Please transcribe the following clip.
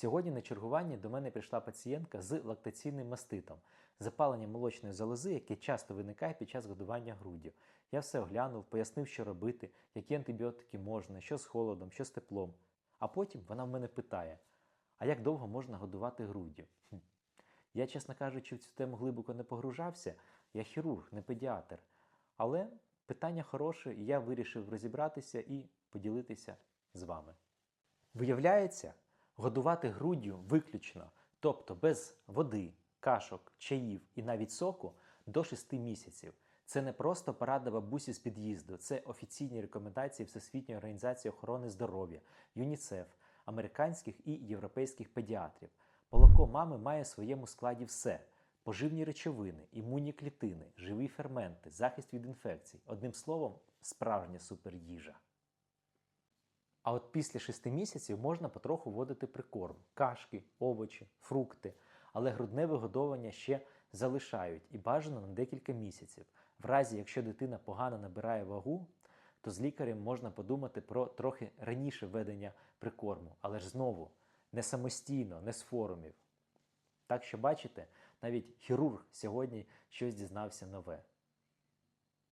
Сьогодні на чергуванні до мене прийшла пацієнтка з лактаційним маститом, запаленням молочної залози, яке часто виникає під час годування груддю. Я все оглянув, пояснив, що робити, які антибіотики можна, що з холодом, що з теплом. А потім вона в мене питає: а як довго можна годувати груддю? Я, чесно кажучи, в цю тему глибоко не погружався, я хірург, не педіатр. Але питання хороше, і я вирішив розібратися і поділитися з вами. Виявляється, годувати груддю виключно, тобто без води, кашок, чаїв і навіть соку до 6 місяців. Це не просто порада бабусі з під'їзду, це офіційні рекомендації Всесвітньої організації охорони здоров'я, ЮНІЦЕФ, американських і європейських педіатрів. Молоко мами має в своєму складі все: поживні речовини, імунні клітини, живі ферменти, захист від інфекцій. Одним словом, справжня суперїжа. А от після 6 місяців можна потроху вводити прикорм, кашки, овочі, фрукти, але грудне вигодовування ще залишають і бажано на декілька місяців. В разі, якщо дитина погано набирає вагу, то з лікарем можна подумати про трохи раніше введення прикорму, але ж знову не самостійно, не з форумів. Так що бачите, навіть хірург сьогодні щось дізнався нове.